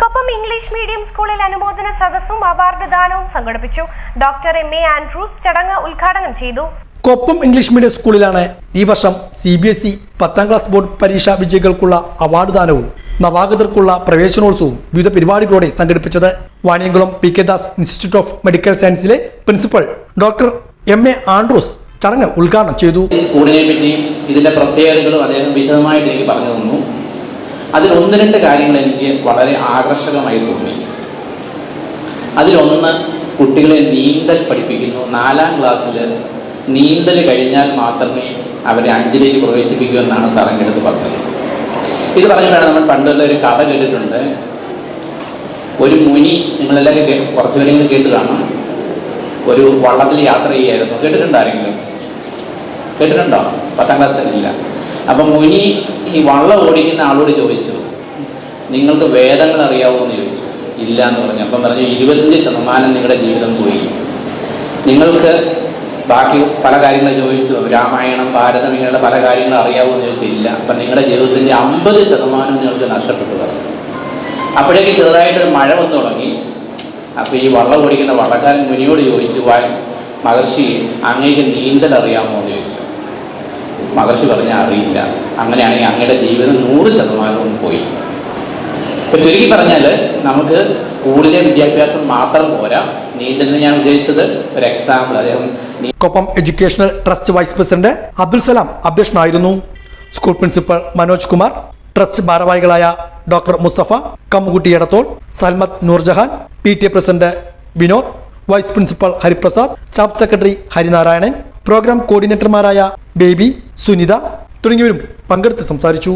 Koppam English medium സ്കൂളിൽ അനുമോദന സദസ്സും award ദാനവും സംഘടിപ്പിച്ചു. ഡോക്ടർ എം എ ആൻഡ്രൂസ് ചടങ്ങ് ഉദ്ഘാടനം ചെയ്തു. കൊപ്പം ഇംഗ്ലീഷ് മീഡിയം സ്കൂളിലാണ് ഈ വർഷം സി ബി എസ് ഇ പത്താം ക്ലാസ് ബോർഡ് പരീക്ഷാ വിജയികൾക്കുള്ള അവാർഡ് ദാനവും നവാഗതർക്കുള്ള പ്രവേശനോത്സവവും വിവിധ പരിപാടികളോടെ സംഘടിപ്പിച്ചത്. Vaniyamkulam P K Das institute of medical സയൻസിലെ principal doctor M A Andrews ചടങ്ങ് ഉദ്ഘാടനം ചെയ്തു. സ്കൂളിനെ പറ്റിയും ഇതിന്റെ പ്രത്യേകതകളും അദ്ദേഹം വിശദമായിട്ട് എനിക്ക് പറഞ്ഞു തന്നു. അതിൽ ഒന്ന് രണ്ട് കാര്യങ്ങൾ എനിക്ക് വളരെ ആകർഷകമായി തോന്നി. അതിലൊന്ന് കുട്ടികളെ നീന്തൽ പഠിപ്പിക്കുന്നു. നാലാം ക്ലാസ്സിൽ നീന്തൽ കഴിഞ്ഞാൽ മാത്രമേ അവരെ അഞ്ചിലേക്ക് പ്രവേശിപ്പിക്കൂ എന്നാണ് സാറിന്റെ അടുത്ത് പറഞ്ഞത്. ഇത് പറഞ്ഞപ്പോഴാണ് നമ്മൾ പണ്ടുള്ള ഒരു കഥ കേട്ടിട്ടുണ്ട്. ഒരു മുനി നിങ്ങളെല്ലാവരും കുറച്ച് പേരെങ്കിലും കേട്ട് കാണും. ഒരു വള്ളത്തിൽ യാത്ര ചെയ്യായിരുന്നു. കേട്ടിട്ടുണ്ടോ ആരെങ്കിലും? കേട്ടിട്ടുണ്ടോ? പത്താം ക്ലാസ്സിലില്ല അപ്പം മുനി ഈ വള്ളം ഓടിക്കുന്ന ആളോട് ചോദിച്ചു നിങ്ങൾക്ക് വേദങ്ങൾ അറിയാവോ എന്ന് ചോദിച്ചു. ഇല്ല എന്ന് പറഞ്ഞു. അപ്പം പറഞ്ഞു ഇരുപത്തഞ്ച് ശതമാനം നിങ്ങളുടെ ജീവിതം പോയി. നിങ്ങൾക്ക് ബാക്കി പല കാര്യങ്ങൾ ചോദിച്ചു. രാമായണം ഭാരതം ഇങ്ങനെയുള്ള പല കാര്യങ്ങൾ അറിയാവോ എന്ന് ചോദിച്ചില്ല അപ്പം നിങ്ങളുടെ ജീവിതത്തിന്റെ അമ്പത് ശതമാനം നിങ്ങൾക്ക് നഷ്ടപ്പെട്ടു പറഞ്ഞു. അപ്പോഴേക്ക് ചെറുതായിട്ടൊരു മഴ വന്നു തുടങ്ങി. അപ്പോൾ ഈ വള്ളം ഓടിക്കുന്ന വള്ളക്കാരൻ മുനിയോട് ചോദിച്ചു "വാ, മഹർഷി അങ്ങേക്ക് നീന്തൽ അറിയാമോ? എന്ന് ചോദിച്ചു. മഹർഷി പറഞ്ഞ അറിയില്ല. അങ്ങനെയാണെങ്കിൽ അങ്ങയുടെ ജീവിതം നൂറ് ശതമാനവും പോയി. ഇപ്പൊ ചുരുക്കി പറഞ്ഞാൽ നമുക്ക് സ്കൂളിലെ വിദ്യാഭ്യാസം മാത്രം പോരാ. നീന്തലിന് ഞാൻ ഉദ്ദേശിച്ചത് ഒരു എക്സാമ്പിൾ അദ്ദേഹം Koppam educational trust vice president Abdul Salam അധ്യക്ഷനായിരുന്നു. School principal Manoj Kumar trust ഭാരവാഹികളായ doctor Mustafa Kammukutty Edathol Salmath Noorjahan P T A president Vinod vice principal Hariprasad staff secretary Harinarayanan program കോർഡിനേറ്റർമാരായ Baby Sunitha തുടങ്ങിയവരും പങ്കെടുത്ത് സംസാരിച്ചു.